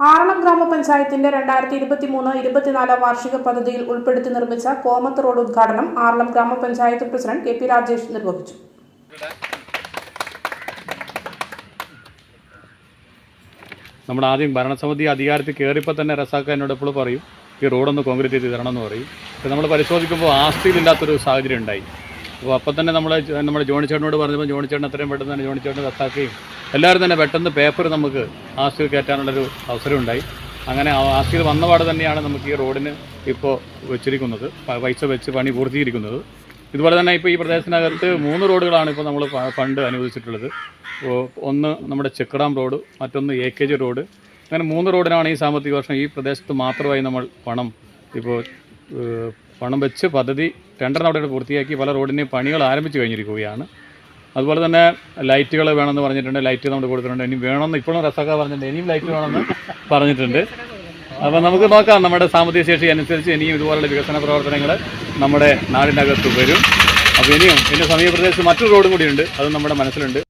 ആറളം ഗ്രാമപഞ്ചായത്തിന്റെ രണ്ടായിരത്തി ഇരുപത്തി മൂന്ന് ഇരുപത്തിനാല് വാർഷിക പദ്ധതിയിൽ ഉൾപ്പെടുത്തി നിർമ്മിച്ച കോമത്ത് റോഡ് ഉദ്ഘാടനം ആറളം ഗ്രാമപഞ്ചായത്ത് പ്രസിഡന്റ് കെ പി രാജേഷ് നിർവഹിച്ചു. നമ്മൾ ആദ്യം ഭരണസമിതി അധികാരത്തിൽ കയറിയപ്പോൾ തന്നെ റസാക്ക എന്നോട് എപ്പോഴും പറയും ഈ റോഡൊന്ന് കോൺക്രീറ്റ് ചെയ്ത് തരണം എന്ന് പറയും. നമ്മൾ പരിശോധിക്കുമ്പോൾ ആസ്തിയിലില്ലാത്തൊരു സാഹചര്യം ഉണ്ടായി. അപ്പോൾ അപ്പം തന്നെ നമ്മൾ നമ്മുടെ ജോണിച്ചേട്ടനോട് പറഞ്ഞപ്പോൾ ജോണിച്ചേട്ടൻ അത്രയും പെട്ടെന്ന് തന്നെ ജോണിച്ചേട്ടൻ റദ്ദാക്കുകയും എല്ലാവരും തന്നെ പെട്ടെന്ന് പേപ്പർ നമുക്ക് ആസ്തിയിൽ കയറ്റാനുള്ളൊരു അവസരം ഉണ്ടായി അങ്ങനെ ആസ്തിയിൽ വന്നപാട് തന്നെയാണ് നമുക്ക് ഈ റോഡിന് ഇപ്പോൾ വെച്ചിരിക്കുന്നത്. പൈസ വെച്ച് പണി പൂർത്തീകരിക്കുന്നത്. ഇതുപോലെ തന്നെ ഇപ്പോൾ ഈ പ്രദേശത്തിനകത്ത് മൂന്ന് റോഡുകളാണ് ഇപ്പോൾ നമ്മൾ ഫണ്ട് അനുവദിച്ചിട്ടുള്ളത്. ഒന്ന് നമ്മുടെ ചെക്കടാം റോഡ് മറ്റൊന്ന് എ കെ ജി റോഡ്. അങ്ങനെ മൂന്ന് റോഡിനാണ് ഈ സാമ്പത്തിക വർഷം ഈ പ്രദേശത്ത് മാത്രമായി നമ്മൾ പണം ഇപ്പോൾ പണം വെച്ച് പദ്ധതി ടെൻഡർ നടപടികൾ പൂർത്തിയാക്കി പല റോഡിന്റെയും പണികൾ ആരംഭിച്ചു കഴിഞ്ഞിരിക്കുകയാണ്. അതുപോലെ തന്നെ ലൈറ്റുകൾ വേണമെന്ന് പറഞ്ഞിട്ടുണ്ട് ലൈറ്റ് നമ്മൾ കൊടുത്തിട്ടുണ്ട് ഇനി വേണമെന്ന് ഇപ്പോഴും റസാക്ക പറഞ്ഞിട്ടുണ്ട് ഇനിയും ലൈറ്റ് വേണമെന്ന് പറഞ്ഞിട്ടുണ്ട്. അപ്പോൾ നമുക്ക് നോക്കാം നമ്മുടെ സാമ്പത്തിക ശേഷി അനുസരിച്ച് ഇനിയും ഇതുപോലുള്ള വികസന പ്രവർത്തനങ്ങൾ നമ്മുടെ നാടിനകത്ത് വരും. അപ്പോൾ ഇനിയും എന്റെ സമീപ പ്രദേശത്ത് മറ്റൊരു റോഡും കൂടിയുണ്ട് അത് നമ്മുടെ മനസ്സിലുണ്ട്.